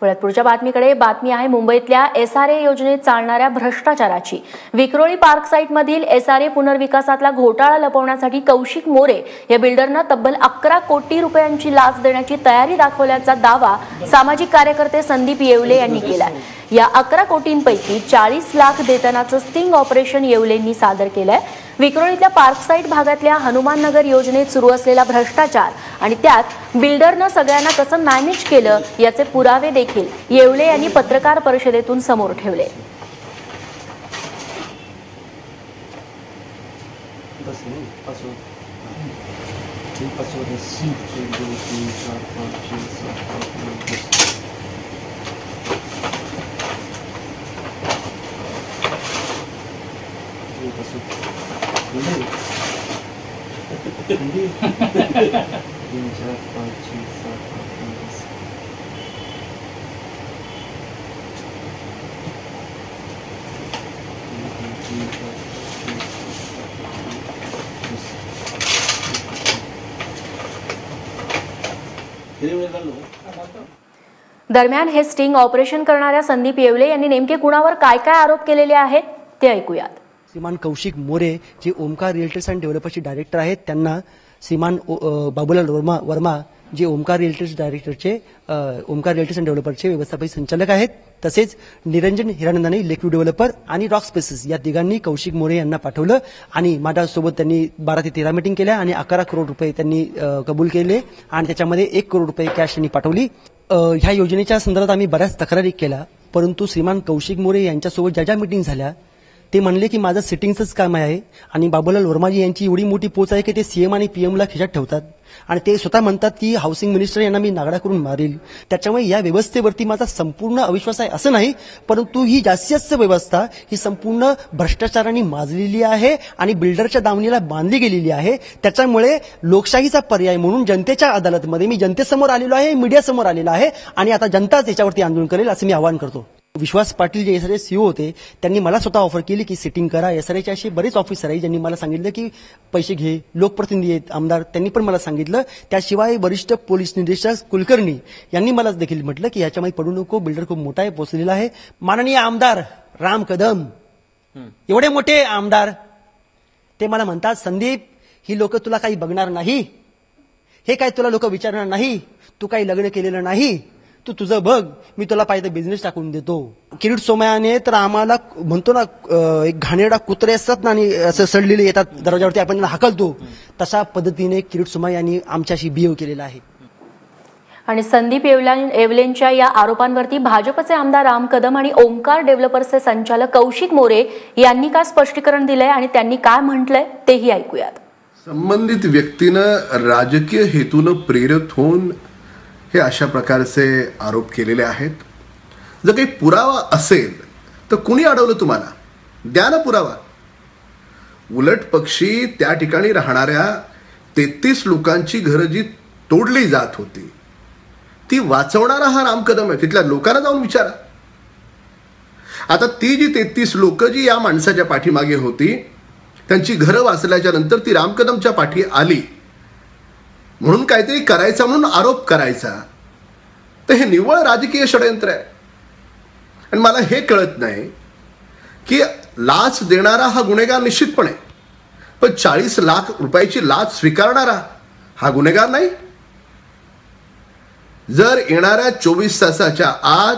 पुढच्या बातमीकडे बातमी आहे मुंबईतल्या एस आर ए योजनेत चालणाऱ्या भ्रष्टाचाराची. विक्रोळी पार्क साईटमधील एस आर ए पुनर्विकासातला घोटाळा लपवण्यासाठी कौशिक मोरे या बिल्डरनं तब्बल अकरा कोटी रुपयांची लाच देण्याची तयारी दाखवल्याचा दावा सामाजिक कार्यकर्ते संदीप येवले यांनी केलाय. या अकरा कोटींपैकी चाळीस लाख देतानाचं स्टिंग ऑपरेशन येवलेंनी सादर केलंय. विक्रोळीतल्या पार्कसाईट भागातल्या हनुमान नगर योजनेत सुरू असलेला भ्रष्टाचार आणि त्यात बिल्डरनं सगळ्यांना कसं मॅनेज केलं याचे पुरावे देखील येवले यांनी पत्रकार परिषदेतून समोर ठेवले. एक दोन तीन चार पाच छे सात आठ नऊ दस हे पासवर्ड हिंदी हिंदी तीन चार पाच छे सात आठ नऊ दस एक दोन तीन चार दरम्यान हे स्टिंग ऑपरेशन करणाऱ्या संदीप येवले यांनी नेमके कुणावर काय काय आरोप केलेले आहेत ते ऐकूयात. श्रीमान कौशिक मोरे जे ओमकार रिअल्टर्स अँड डेव्हलपर्सचे डायरेक्टर आहेत त्यांना श्रीमान ओ- बाबूलाल वर्मा वर्मा जे ओमकार रिअल्टर्स डायरेक्टरचे ओमकार रिअल्टर्स अँड डेव्हलपरचे व्यवस्थापकीय संचालक आहेत तसेच निरंजन हिरानंदानी लेक्यू डेव्हलपर आणि रॉक स्पेसेस या तिघांनी कौशिक मोरे यांना पाठवलं आणि माझ्यासोबत त्यांनी बारा ते तेरा मिटिंग केल्या आणि अकरा करोड रुपये त्यांनी कबूल केले आणि त्याच्यामध्ये एक करोड रुपये कॅश त्यांनी पाठवली. ह्या योजनेच्या संदर्भात आम्ही बऱ्याच तक्रारी केल्या परंतु श्रीमान कौशिक मोरे यांच्यासोबत ज्या ज्या मिटिंग झाल्या ते म्हणले की माझं सिटिंगचंच काम आहे आणि बाबूलाल वर्माजी यांची एवढी मोठी पोच आहे की ते सीएम आणि पीएमला खिशात ठेवतात. आणि ते स्वतः म्हणतात की हाऊसिंग मिनिस्टर यांना मी नागडा करून मारेल. त्याच्यामुळे या व्यवस्थेवरती माझा संपूर्ण अविश्वास आहे असं नाही परंतु ही जास्तीत जास्त व्यवस्था ही संपूर्ण भ्रष्टाचाराने माजलेली आहे आणि बिल्डरच्या दावणीला बांधली गेलेली आहे. त्याच्यामुळे लोकशाहीचा पर्याय म्हणून जनतेच्या अदालतमध्ये मी जनतेसमोर आलेलो आहे मीडियासमोर आलेलो आहे आणि आता जनताच याच्यावरती आंदोलन करेल असं मी आवाहन करतो. विश्वास पाटील जे एसआरए सीओ होते त्यांनी मला स्वतः ऑफर केली की सिटिंग करा. एसआरएचे असे बरेच ऑफिसर आहे ज्यांनी मला सांगितलं की पैसे घे लोकप्रतिनिधी आहेत आमदार त्यांनी पण मला सांगितलं. त्याशिवाय वरिष्ठ पोलीस निरीक्षक कुलकर्णी यांनी मला देखील म्हटलं की ह्याच्यामध्ये पडू नको बिल्डर खूप मोठा आहे पोचलेला आहे. माननीय आमदार राम कदम. एवढे मोठे आमदार. ते मला म्हणतात संदीप ही लोक तुला काही बघणार नाही. हे काय तुला लोक विचारणार नाही? तू काही लग्न केलेलं नाही. तू तुझं बघ मी तुला पाहिजे बिझनेस टाकून देतो. किरीट सोमयाने तर आम्हाला म्हणतो ना एक घाणेरडा कुत्रे असतात ना आणि असं सडलेले येतात दरवाजावरती आपण त्यांना हाकलतो. तशा पद्धतीने किरीट सोमया यांनी आमच्याशी बिहेव केलेला आहे. आणि संदीप येवला येवलेंच्या या आरोपांवरती भाजपचे आमदार राम कदम आणि ओमकार डेव्हलपर्सचे संचालक कौशिक मोरे यांनी काय स्पष्टीकरण दिलंय आणि त्यांनी काय म्हटलंय तेही ऐकूयात. संबंधित व्यक्तीनं राजकीय हेतूनं प्रेरित होऊन हे अशा प्रकारचे आरोप केलेले आहेत. जर काही पुरावा असेल तर कुणी अडवलं तुम्हाला? द्या ना पुरावा. उलट पक्षी त्या ठिकाणी राहणाऱ्या तेहतीस लोकांची घरं जी तोडली जात होती ती वाचवणारा हा राम कदम आहे. तिथल्या लोकांना जाऊन विचारा. आता ती जी तेहतीस लोक जी या माणसाच्या पाठीमागे होती त्यांची घरं वाचल्याच्या नंतर ती रामकदमच्या पाठी आली. म्हणून काहीतरी करायचा म्हणून आरोप करायचा. तर हे निव्वळ राजकीय षडयंत्र आहे. आणि मला हे कळत नाही की लाच देणारा हा गुन्हेगार निश्चितपणे पण चाळीस लाख रुपयाची लाच स्वीकारणारा हा गुन्हेगार नाही. जर येणाऱ्या चोवीस तासाच्या आत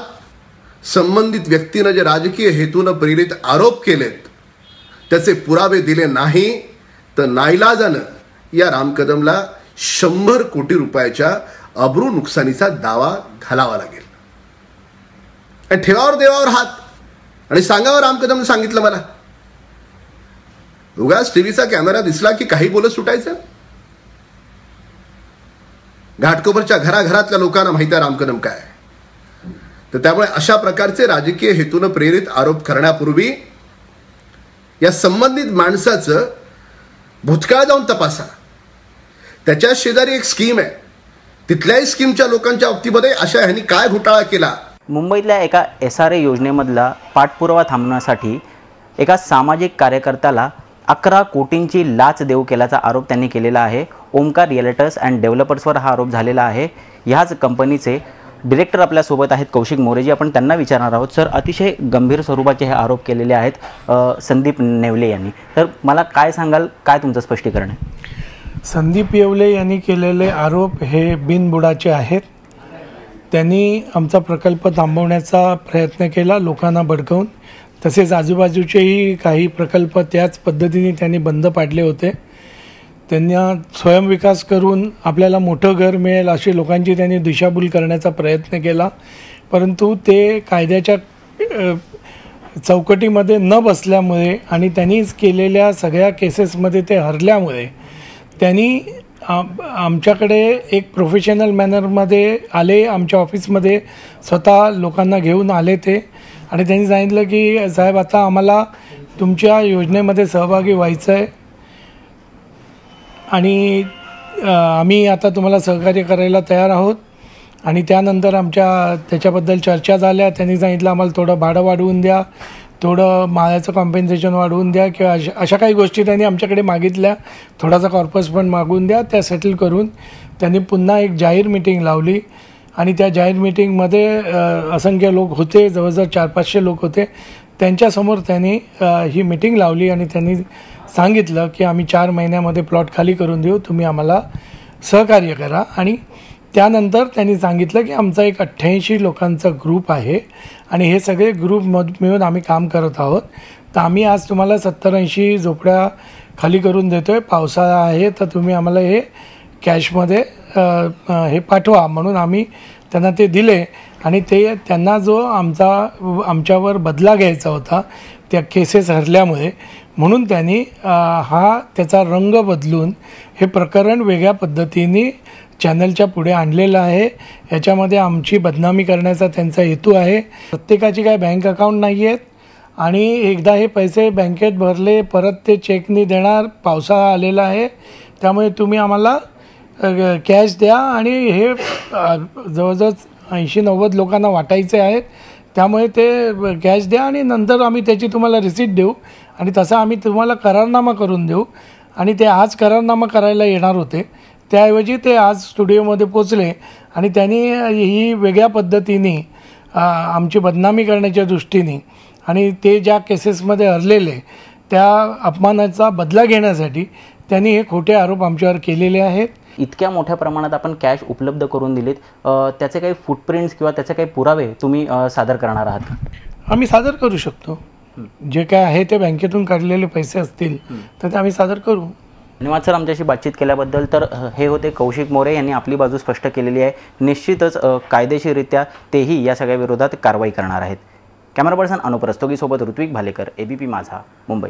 संबंधित व्यक्तीनं जे राजकीय हेतूनं प्रेरित आरोप केलेत त्याचे पुरावे दिले नाही तर नाईलाजानं या राम कदमला शंभर कोटी रुपयाच्या अब्रू नुकसानीचा दावा घालावा लागेल. आणि ठेवावर देवावर हात. आणि सांगावं राम कदम सांगितलं मला. उगाच टीव्हीचा कॅमेरा दिसला की काही बोलत सुटायचं? घाटकोपरच्या घराघरातल्या लोकांना माहिती आहे रामकदम काय तर त्यामुळे अशा प्रकारचे राजकीय हेतूनं प्रेरित आरोप करण्यापूर्वी या संबंधित माणसाचं भूतकाळ जाऊन तपासा. त्याच्या शेजारी एक स्कीम आहे. तिथल्याही स्कीमच्या लोकांच्या बाबतीमध्ये अशा ह्यांनी काय घोटाळा केला? मुंबईतल्या एका एस आर ए योजनेमधला पाठपुरावा थांबवण्यासाठी एका सामाजिक कार्यकर्त्याला अकरा कोटींची लाच देऊ केल्याचा आरोप त्यांनी केलेला आहे. ओमकार रिअलेटर्स अँड डेव्हलपर्सवर हा आरोप झालेला आहे. ह्याच कंपनीचे डिरेक्टर आपल्यासोबत आहेत कौशिक मोरेजी. आपण त्यांना विचारणार आहोत. सर अतिशय गंभीर स्वरूपाचे हे आरोप केलेले आहेत संदीप नेवले यांनी. तर मला काय सांगाल? काय तुमचं स्पष्टीकरण आहे? संदीप येवले यांनी केलेले आरोप हे बिनबुडाचे आहेत. त्यांनी आमचा प्रकल्प थांबवण्याचा प्रयत्न केला लोकांना भडकवून. तसेच आजूबाजूचेही काही प्रकल्प त्याच पद्धतीने त्यांनी बंद पाडले होते. त्यांना स्वयंविकास करून आपल्याला मोठं घर मिळेल अशी लोकांची त्यांनी दिशाभूल करण्याचा प्रयत्न केला. परंतु ते कायद्याच्या चौकटीमध्ये न बसल्यामुळे आणि त्यांनीच केलेल्या सगळ्या केसेसमध्ये ते हरल्यामुळे त्यांनी आम- आमच्याकडे एक प्रोफेशनल मॅनरमध्ये आले आमच्या ऑफिसमध्ये स्वतः लोकांना घेऊन आले ते. आणि त्यांनी सांगितलं की साहेब आता आम्हाला तुमच्या योजनेमध्ये सहभागी व्हायचं आहे आणि आम्ही आता तुम्हाला सहकार्य करायला तयार आहोत. आणि त्यानंतर आमच्या त्याच्याबद्दल चर्चा झाल्या. त्यांनी सांगितलं आम्हाला थोडं भाडं वाढवून द्या. थोडं माळ्याचं कॉम्पेन्सेशन वाढवून द्या किंवा अशा अशा काही गोष्टी त्यांनी आमच्याकडे मागितल्या. थोडासा कॉर्पस फंड मागून द्या त्या सेटल करून त्यांनी पुन्हा एक जाहीर मिटिंग लावली. आणि त्या जाहीर मिटिंगमध्ये असंख्य लोक होते जवळजवळ चार पाचशे लोक होते. त्यांच्यासमोर त्यांनी ही मिटिंग लावली आणि त्यांनी सांगितलं की आम्ही चार महिन्यामध्ये प्लॉट खाली करून देऊ. तुम्ही आम्हाला सहकार्य करा. आणि त्यानंतर त्यांनी सांगितलं की आमचा एक अठ्ठ्याऐंशी लोकांचा ग्रुप आहे आणि हे सगळे ग्रुप मध मिळून आम्ही काम करत आहोत. तर आम्ही आज तुम्हाला सत्तर ऐंशी झोपड्या खाली करून देतो आहे पावसाळा आहे तर तुम्ही आम्हाला हे कॅशमध्ये हे पाठवा म्हणून आम्ही त्यांना ते दिले. आणि ते त्यांना जो आमचा आमच्यावर बदला घ्यायचा होता त्या केसेस हरल्यामुळे म्हणून त्यांनी हा त्याचा रंग बदलून हे प्रकरण वेगळ्या पद्धतीने चॅनलच्या पुढे आणलेलं आहे. याच्यामध्ये आमची बदनामी करण्याचा त्यांचा हेतू आहे. प्रत्येकाची काय बँक अकाउंट नाही आहेत आणि एकदा हे पैसे बँकेत भरले परत ते चेकनी देणार पावसाळा आलेला आहे. त्यामुळे तुम्ही आम्हाला कॅश द्या. आणि हे जवळजवळ ऐंशी नव्वद लोकांना वाटायचे आहेत. त्यामुळे ते कॅश द्या आणि नंतर आम्ही त्याची तुम्हाला रिसीट देऊ. आणि तसा आम्ही तुम्हाला करारनामा करून देऊ. आणि ते आज करारनामा करायला येणार होते. त्याऐवजी ते आज स्टुडिओमध्ये पोचले आणि त्यांनी ही वेगळ्या पद्धतीने आमची बदनामी करण्याच्या दृष्टीने आणि ते ज्या केसेसमध्ये हरलेले त्या अपमानाचा बदला घेण्यासाठी त्यांनी हे खोटे आरोप आमच्यावर केलेले आहेत. इतक्या मोठ्या प्रमाणात आपण कॅश उपलब्ध करून दिलीत. त्याचे काही फुटप्रिंट्स किंवा त्याचे काही पुरावे तुम्ही सादर करणार आहात? आम्ही सादर करू शकतो. जे काय आहे ते बँकेतून काढलेले पैसे असतील तर ते आम्ही सादर करू. धन्यवाद सर. आमच्याशी बातचीत केल्याबद्दल तर हे होते कौशिक मोरे यांनी आपली बाजू स्पष्ट केलेली आहे. निश्चितच कायदेशीररित्या तेही या सगळ्या विरोधात कारवाई करणार आहेत. कॅमेरा पर्सन अनुप रस्तोगीसोबत ऋत्विक भालेकर एबीपी माझा मुंबई.